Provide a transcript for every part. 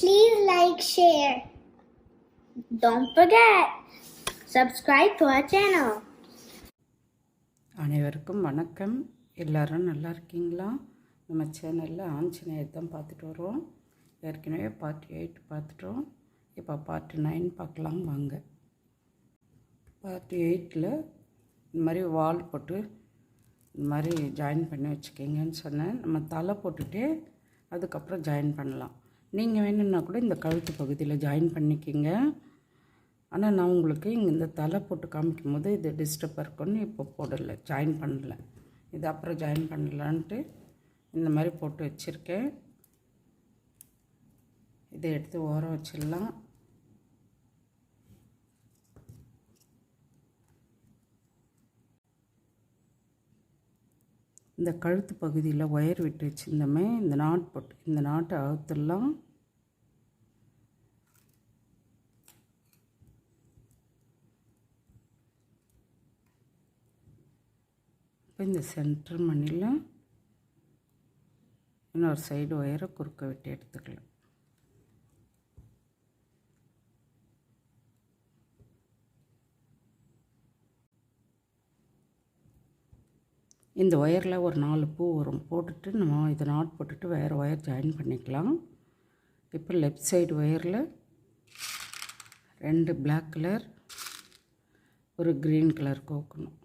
Please like, share. Don't forget, subscribe to our channel. அனைவருக்கும் வணக்கம். எல்லாரும் நல்லா இருக்கீங்களா? நம்ம சேனலில் ஆஞ்சநேயர் தான் பார்த்துட்டு வரோம். ஏற்கனவே பார்ட் எயிட் பார்த்துட்டோம். இப்போ பார்ட் நைன் பார்க்கலாம் வாங்க. பார்ட் எயிட்டில் இந்த மாதிரி வால் போட்டு இந்த மாதிரி ஜாயின் பண்ணி வச்சுக்கிங்கன்னு சொன்னேன். நம்ம தலை போட்டுகிட்டே அதுக்கப்புறம் ஜாயின் பண்ணலாம். நீங்கள் வேணும்னா கூட இந்த கழுத்து பகுதியில் ஜாயின் பண்ணிக்கிங்க. ஆனால் நான் உங்களுக்கு இங்கே இந்த தலை போட்டு காமிக்கும் போது இது டிஸ்டர்பாக இருக்குன்னு இப்போ போடலை ஜாயின் பண்ணல. இது அப்புறம் ஜாயின் பண்ணலான்ட்டு இந்த மாதிரி போட்டு வச்சுருக்கேன். இதை எடுத்து ஓரம் வச்சிடலாம். இந்த கழுத்து பகுதியில் ஒயர் விட்டு வச்சுருந்தோமே இந்த நாட் போட்டு இந்த நாட்டை அவுத்துடலாம். இப்போ இந்த சென்டர் மணியில் இன்னொரு சைடு ஒயரை குறுக்க விட்டு எடுத்துக்கலாம். இந்த ஒயரில் ஒரு நாலு பூ வரும். போட்டுட்டு நம்ம இதை நாட் போட்டுட்டு வேறு ஒயர் ஜாயின் பண்ணிக்கலாம். இப்போ லெஃப்ட் சைடு ஒயரில் ரெண்டு பிளாக் கலர் ஒரு க்ரீன் கலர் கோக்கணும்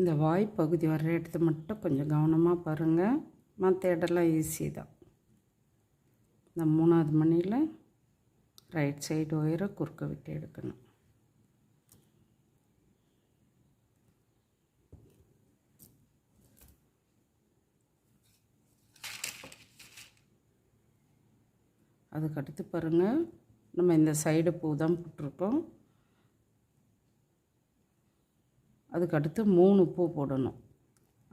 இந்த வாய் பகுதி வர்ற இடத்த மட்டும் கொஞ்சம் கவனமாக பாருங்கள் மற்ற இடம்லாம் ஈஸி தான். இந்த மூணாவது மணியில் ரைட் சைடு ஒயரை குறுக்க விட்டு எடுக்கணும். அதுக்கடுத்து பாருங்கள் நம்ம இந்த சைடு பூ தான் போட்டிருக்கோம். அதுக்கடுத்து மூணு பூ போடணும்.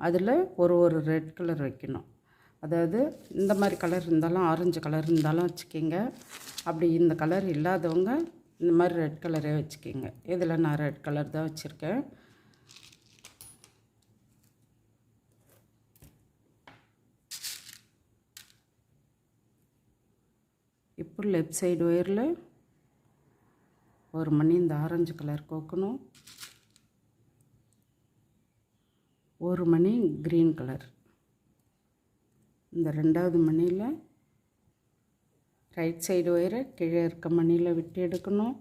அதில் ஒரு ஒரு ரெட் கலர் வைக்கணும். அதாவது இந்த மாதிரி கலர் இருந்தாலும் ஆரஞ்சு கலர் இருந்தாலும் வச்சுக்கிங்க. அப்படி இந்த கலர் இல்லாதவங்க இந்த மாதிரி ரெட் கலரே வச்சுக்கிங்க. இதில் நான் ரெட் கலர் தான் வச்சுருக்கேன். இப்போ லெஃப்ட் சைடு ஒயரில் ஒரு மணி இந்த ஆரஞ்சு கலர் கோக்கணும். ஒரு மணி க்ரீன் கலர் இந்த ரெண்டாவது மணியில் ரைட் சைடு ஒயரை கீழே இருக்க மணியில் விட்டு எடுக்கணும்.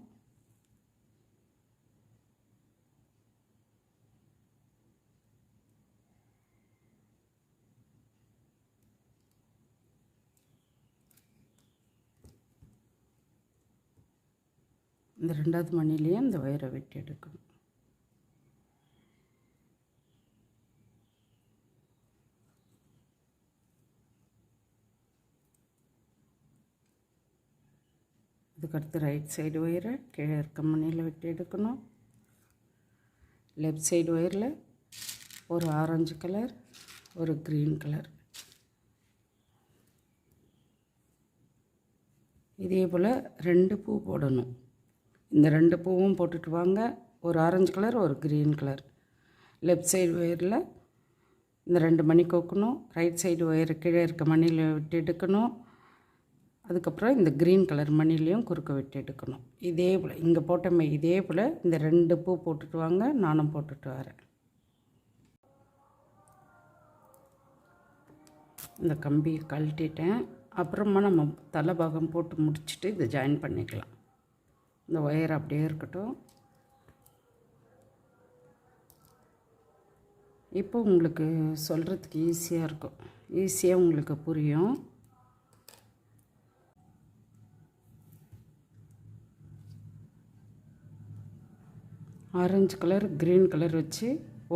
இந்த ரெண்டாவது மணிலேயே இந்த ஒயரை வெட்டி எடுக்கணும். அதுக்கடுத்து ரைட் சைடு ஒயரை கீழே இருக்க மணியில் விட்டு எடுக்கணும். லெஃப்ட் சைடு ஒயரில் ஒரு ஆரஞ்சு கலர் ஒரு க்ரீன் கலர் இதே போல் ரெண்டு பூ போடணும். இந்த ரெண்டு பூவும் போட்டுட்டு வாங்க. ஒரு ஆரஞ்சு கலர் ஒரு க்ரீன் கலர் லெஃப்ட் சைடு ஒயரில் இந்த ரெண்டு மணி கோக்கணும். ரைட் சைடு ஒயர் கீழே இருக்க மணியில் விட்டு எடுக்கணும். அதுக்கப்புறம் இந்த க்ரீன் கலர் மணிலையும் குறுக்க விட்டு எடுக்கணும். இதே போல் இங்கே போட்டமே இதே போல் இந்த ரெண்டு பூ போட்டுட்டு வாங்க நானும் போட்டுட்டு வரேன். இந்த கம்பியை கழட்டிட்டேன். அப்புறமா நம்ம தலை பாகம் போட்டு முடிச்சுட்டு இதை ஜாயின் பண்ணிக்கலாம். இந்த ஒயர் அப்படியே இருக்கட்டும். இப்போ உங்களுக்கு சொல்கிறதுக்கு ஈஸியாக இருக்கும். ஈஸியாக உங்களுக்கு புரியும். ஆரஞ்சு கலர் க்ரீன் கலர் வச்சு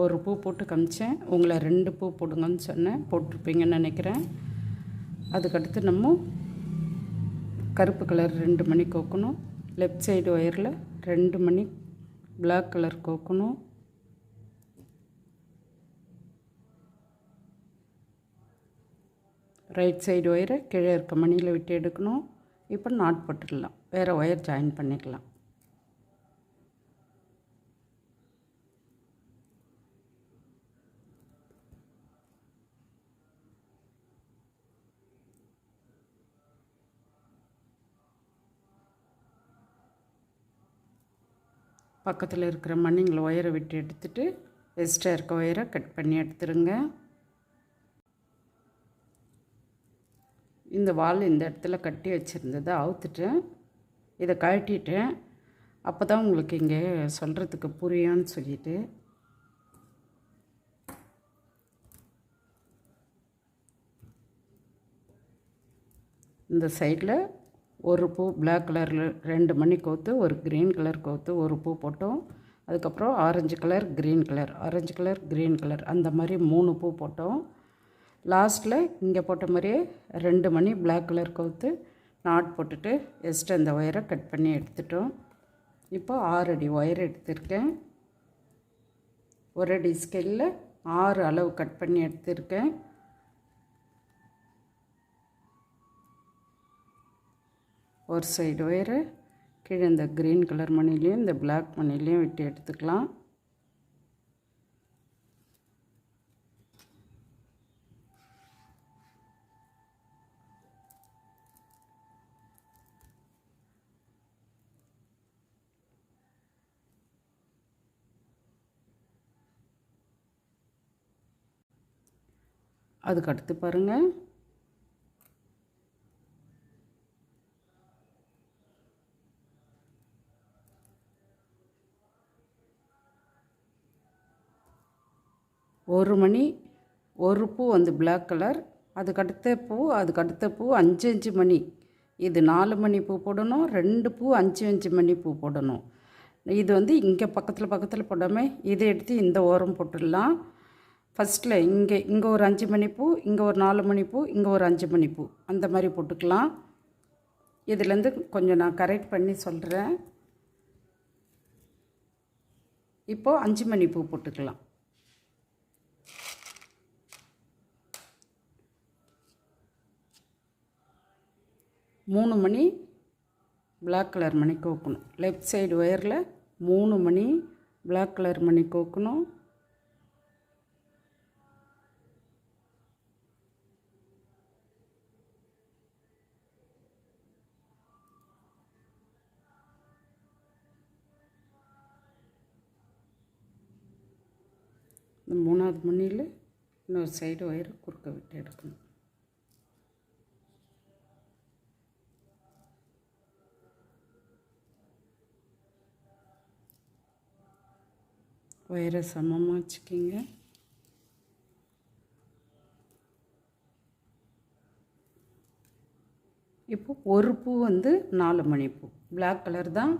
ஒரு பூ போட்டு காமிச்சேன். உங்களை ரெண்டு பூ போடுங்கன்னு சொன்னேன். போட்டிருப்பீங்கன்னு நினைக்கிறேன். அதுக்கடுத்து நம்ம கருப்பு கலர் ரெண்டு மணி கோக்கணும். லெஃப்ட் சைடு ஒயரில் ரெண்டு மணி பிளாக் கலர் கோக்கணும். ரைட் சைடு ஒயரை கீழே இருக்க மணியில் விட்டு எடுக்கணும். இப்போ நாட் போட்டுடலாம். வேறு ஒயர் ஜாயின் பண்ணிக்கலாம். பக்கத்தில் இருக்கிற மண்ணிங்களை ஒயரை விட்டு எடுத்துட்டு எக்ஸ்ட்ரா இருக்க ஒயரை கட் பண்ணி எடுத்துருங்க. இந்த வால் இந்த இடத்துல கட்டி வச்சுருந்ததை அவுத்துட்டேன் இதை கழட்டிட்டேன் அப்போ தான் உங்களுக்கு இங்கே சொல்கிறதுக்கு புரியான்னு சொல்லிட்டு இந்த சைடில் ஒரு பூ பிளாக் கலரில் ரெண்டு மணி கோத்து ஒரு க்ரீன் கலர் கோத்து ஒரு பூ போட்டோம். அதுக்கப்புறம் orange colour green colour orange colour green colour அந்த மாதிரி மூணு பூ போட்டோம். லாஸ்ட்டில் இங்கே போட்ட மாதிரியே ரெண்டு மணி பிளாக் கலர் கோத்து நாட் போட்டுட்டு எஸ்ட்டு அந்த ஒயரை கட் பண்ணி எடுத்துட்டோம். இப்போ ஆறு அடி ஒயர் எடுத்திருக்கேன். ஒரு அடி ஸ்கெல்லில் ஆறு அளவு கட் பண்ணி எடுத்திருக்கேன். ஒரு சைடு ஒயரு கீழே இந்த க்ரீன் கலர் மணிலையும் இந்த பிளாக் மணிலையும் விட்டு எடுத்துக்கலாம். அதுக்கடுத்து பாருங்கள் ஒரு மணி ஒரு பூ வந்து பிளாக் கலர் அதுக்கடுத்த பூ அதுக்கடுத்த பூ அஞ்சு அஞ்சு மணி. இது நாலு மணி பூ போடணும் ரெண்டு பூ அஞ்சு அஞ்சு மணி பூ போடணும். இது வந்து இங்கே பக்கத்தில் பக்கத்தில் போடாமல் இதை எடுத்து இந்த ஓரம் போட்டுடலாம். ஃபஸ்ட்டில் இங்கே இங்கே ஒரு அஞ்சு மணி பூ இங்கே ஒரு நாலு மணி பூ இங்கே ஒரு அஞ்சு மணி பூ. அந்த மாதிரி போட்டுக்கலாம். இதுலேருந்து கொஞ்சம் நான் கரெக்ட் பண்ணி சொல்கிறேன் இப்போது அஞ்சு மணி பூ போட்டுக்கலாம். மூணு மணி பிளாக் கலர் மணி கோக்கணும். லெஃப்ட் சைடு ஒயரில் மூணு மணி பிளாக் கலர் மணி கோக்கணும். இந்த மூணாவது மணியில் இன்னொரு சைடு ஒயரை குறுக்க விட்டு எடுக்கணும். ஒயரை சமமாக வச்சுக்கிங்க. இப்போ ஒரு பூ வந்து நாலு மணி பூ பிளாக் கலர் தான்.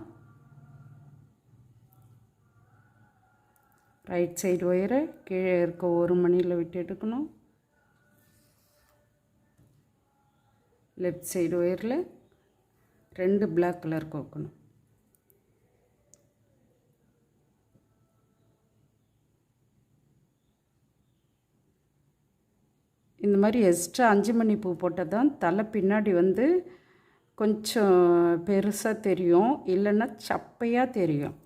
ரைட் சைடு ஒயரை கீழே இருக்க ஒரு மணியில் விட்டு எடுக்கணும். லெஃப்ட் சைடு ஒயரில் ரெண்டு பிளாக் கலர் கோக்கணும். இந்த மாதிரி எக்ஸ்ட்ரா அஞ்சு மணி பூ போட்டால் தான் தலை பின்னாடி வந்து கொஞ்சம் பெருசாக தெரியும் இல்லைன்னா சப்பையாக தெரியும்.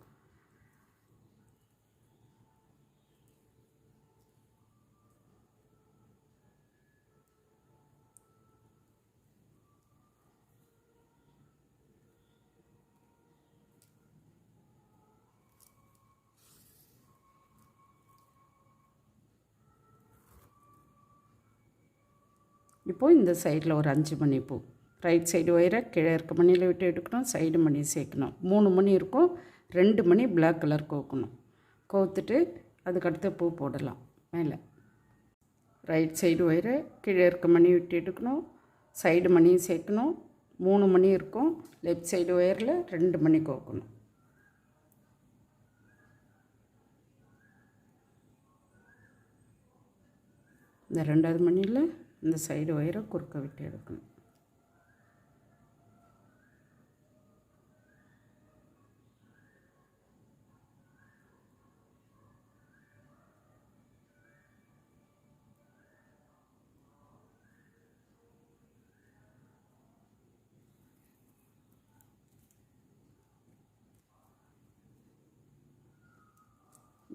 இப்போது இந்த சைடில் ஒரு அஞ்சு மணி பூ. ரைட் சைடு ஒயரை கீழே இருக்க மணியில் விட்டு எடுக்கணும் சைடு மணி சேர்க்கணும். மூணு மணி இருக்கும் ரெண்டு மணி பிளாக் கலர் கோக்கணும். கோத்துட்டு அதுக்கடுத்து பூ போடலாம் மேலே. ரைட் சைடு ஒயரை கீழே இருக்க மணி விட்டு எடுக்கணும் சைடு மணியும் சேர்க்கணும். மூணு மணி இருக்கும் லெஃப்ட் சைடு ஒயரில் ரெண்டு மணி கோக்கணும். இந்த ரெண்டாவது மணியில் இந்த சைடு ஒயரை குறுக்க விட்டு எடுக்கணும்.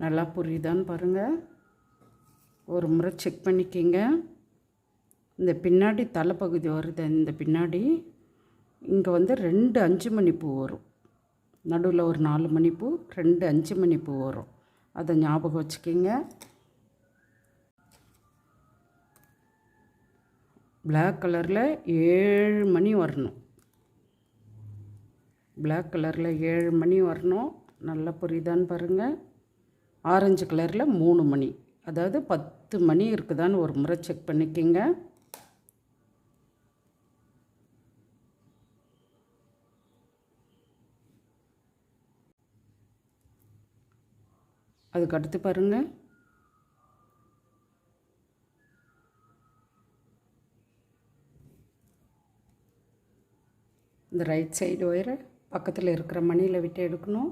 நல்லா புரியுதான்னு பாருங்கள் ஒரு முறை செக் பண்ணிக்கிங்க. இந்த பின்னாடி தலைப்பகுதி வருது இந்த பின்னாடி இங்கே வந்து ரெண்டு அஞ்சு மணி பூ வரும். நடுவில் ஒரு நாலு மணி பூ ரெண்டு அஞ்சு மணி பூ வரும். அதை ஞாபகம் வச்சுக்கிங்க. பிளாக் கலரில் ஏழு மணி வரணும். பிளாக் கலரில் ஏழு மணி வரணும். நல்லா புரியுதான்னு பாருங்கள் ஆரஞ்சு கலரில் மூணு மணி. அதாவது பத்து மணி இருக்குதான்னு ஒரு முறை செக் பண்ணிக்கிங்க. அதுக்கு அடுத்து பாருங்கள் இந்த ரைட் சைடு ஒயரை பக்கத்தில் இருக்கிற மணியில் விட்டு எடுக்கணும்.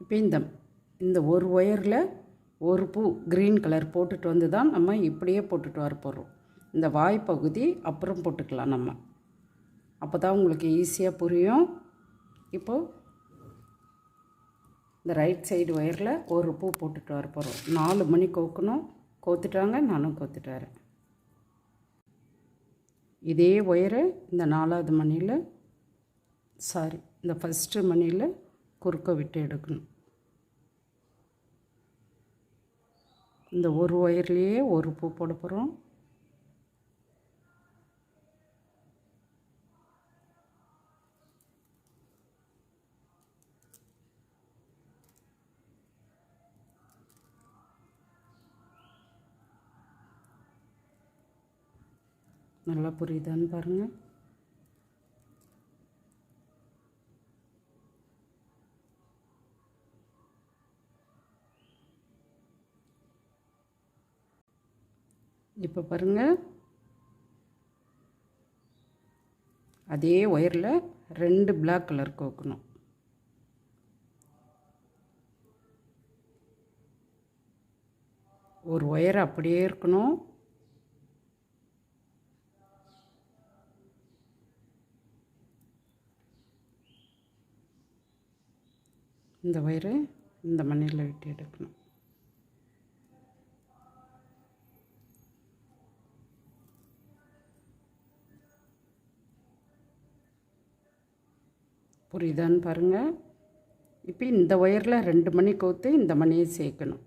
இப்போ இந்த இந்த ஒரு ஒயரில் ஒரு பூ க்ரீன் கலர் போட்டுட்டு வந்து தான் நம்ம இப்படியே போட்டுட்டு வர போகிறோம் இந்த வாய்ப்பகுதி அப்புறம் போட்டுக்கலாம் நம்ம. அப்போ தான் உங்களுக்கு ஈஸியாக புரியும். இப்போது இந்த ரைட் சைடு ஒயரில் ஒரு பூ போட்டுட்டு வர போகிறோம் நாலு மணி கோக்கணும். கோத்துட்டாங்க நானும் கோத்துட்டு வரேன். இதே ஒயரை இந்த நாலாவது மணியில் சாரி இந்த ஃபஸ்ட்டு மணியில் குறுக்க விட்டு எடுக்கணும். இந்த ஒரு ஒயர்லேயே ஒரு பூ போட போகிறோம் நல்லா புரியுதான்னு பாருங்கள் இப்போ பாருங்கள் அதே ஒயரில் ரெண்டு பிளாக் கலர் கோக்கணும். ஒரு ஒயர் அப்படியே இருக்கணும். இந்த ஒயரு இந்த மண்ணில் விட்டு எடுக்கணும். புரியுதான்னு பாருங்கள் இப்போ இந்த ஒயரில் ரெண்டு மணி கோத்து இந்த மணியை சேர்க்கணும்.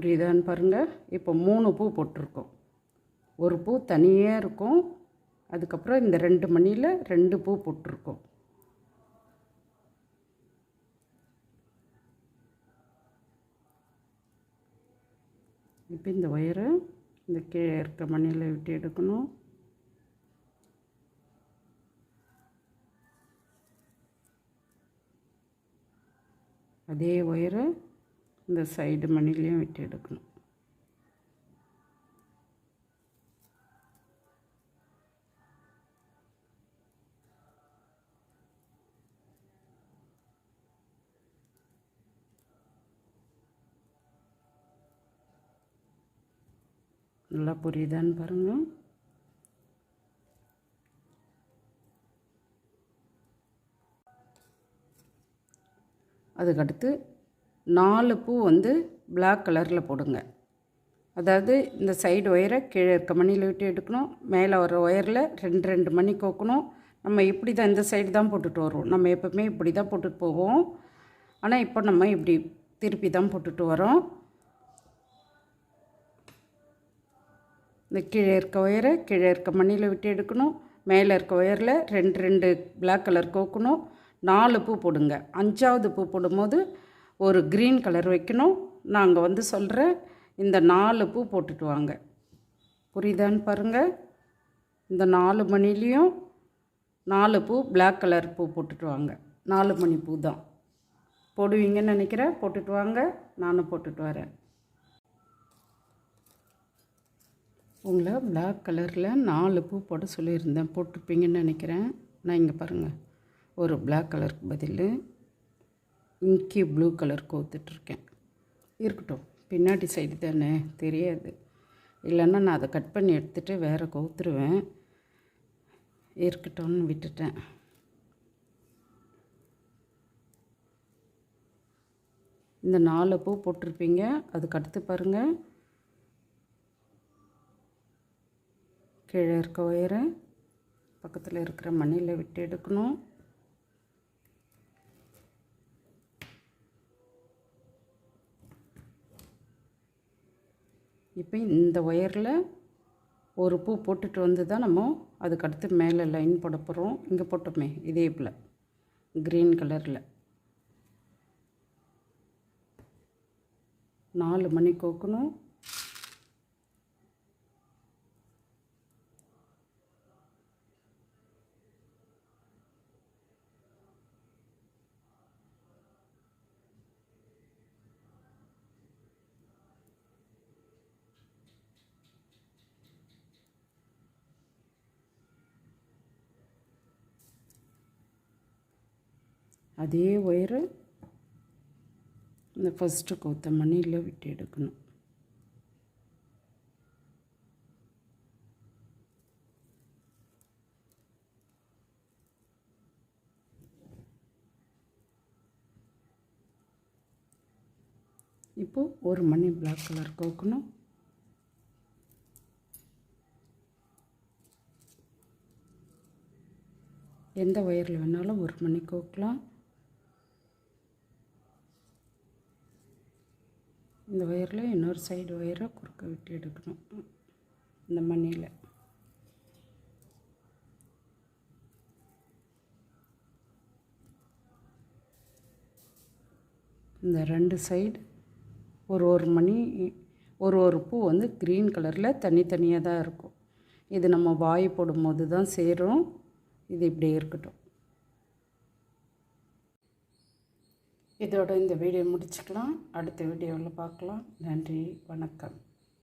புரியுதான்னு பாருங்கள் இப்போ மூணு பூ போட்டிருக்கோம். ஒரு பூ தனியாக இருக்கும். அதுக்கப்புறம் இந்த ரெண்டு மணியில் ரெண்டு பூ போட்டிருக்கோம். இப்போ இந்த ஒயரை இந்த கீழே இருக்க மணியில் விட்டு எடுக்கணும். அதே ஒயரை இந்த சைடு மணிலையும் விட்டு எடுக்கணும். நல்லா புரியுதான்னு பாருங்கள் அதுக்கடுத்து நாலு பூ வந்து பிளாக் கலரில் போடுங்க. அதாவது இந்த சைடு ஒயரை கீழே இருக்க மணியில் விட்டு எடுக்கணும். மேலே வர ஒயரில் ரெண்டு ரெண்டு மணி கோக்கணும். நம்ம இப்படி தான் இந்த சைடு தான் போட்டுட்டு வருவோம் நம்ம எப்போவுமே இப்படி தான் போட்டுட்டு போவோம். ஆனால் இப்போ நம்ம இப்படி திருப்பி தான் போட்டுட்டு வரோம் இந்த கீழே இருக்க ஒயரை கீழே இருக்க மணியில் விட்டு எடுக்கணும். மேலே இருக்க ஒயரில் ரெண்டு ரெண்டு பிளாக் கலர் கோக்கணும். நாலு பூ போடுங்க. அஞ்சாவது பூ போடும்போது ஒரு க்ரீன் கலர் வைக்கணும். நாங்கள் வந்து சொல்கிறேன் இந்த நாலு பூ போட்டுட்டு வாங்க. புரியுதான்னு பாருங்கள் இந்த நாலு மணிலேயும் நாலு பூ பிளாக் கலர் பூ போட்டுட்டு வாங்க. நாலு மணி பூ தான். போடுவீங்கன்னு நினைக்கிறேன் போட்டுட்டு வாங்க. நானும் போட்டுட்டு வரேன். உங்களை பிளாக் கலரில் நாலு பூ போட சொல்லியிருந்தேன். போட்டிருப்பீங்கன்னு நினைக்கிறேன். நான் இங்கே பாருங்கள் ஒரு பிளாக் கலருக்கு பதில். இங்கி ப்ளூ கலர் கோத்துட்ருக்கேன். இருக்கட்டும் பின்னாடி சைடு தானே தெரியாது. இல்லைன்னா நான் அதை கட் பண்ணி எடுத்துகிட்டு வேறு கோத்துருவேன். இருக்கட்டும்னு விட்டுட்டேன். இந்த நாலு பூ போட்டிருப்பீங்க அதுக்கு அடுத்து பாருங்கள் கீழே இருக்க ஒயரை பக்கத்தில் இருக்கிற மணியில் விட்டு எடுக்கணும். இப்போ இந்த ஒயரில் ஒரு பூ போட்டுட்டு வந்து தான் நம்ம அதுக்கு அடுத்து மேலே லைன் போட போகிறோம். இங்கே போட்டோமே இதே போல் க்ரீன் கலரில் நாலு மணி கோக்கணும். அதே ஒயரு இந்த ஃபஸ்ட்டு கோத்த மணியில் விட்டு எடுக்கணும். இப்போது ஒரு மணி பிளாக் கலர் கோக்கணும். எந்த ஒயரில் வேணாலும் ஒரு மணி கோக்கலாம். இந்த ஒயரில் இன்னொரு சைடு ஒயரை குறுக்க விட்டு எடுக்கணும். இந்த மணியில். இந்த ரெண்டு சைடு ஒரு ஒரு மணி ஒரு ஒரு பூ வந்து க்ரீன் கலரில் தனித்தனியாக தான் இருக்கும். இது நம்ம வாய் போடும்போது தான் சேரும். இது இப்படி இருக்கட்டும். இதோட இந்த வீடியோ முடிச்சுக்கலாம். அடுத்த வீடியோவில் பார்க்கலாம். நன்றி வணக்கம்.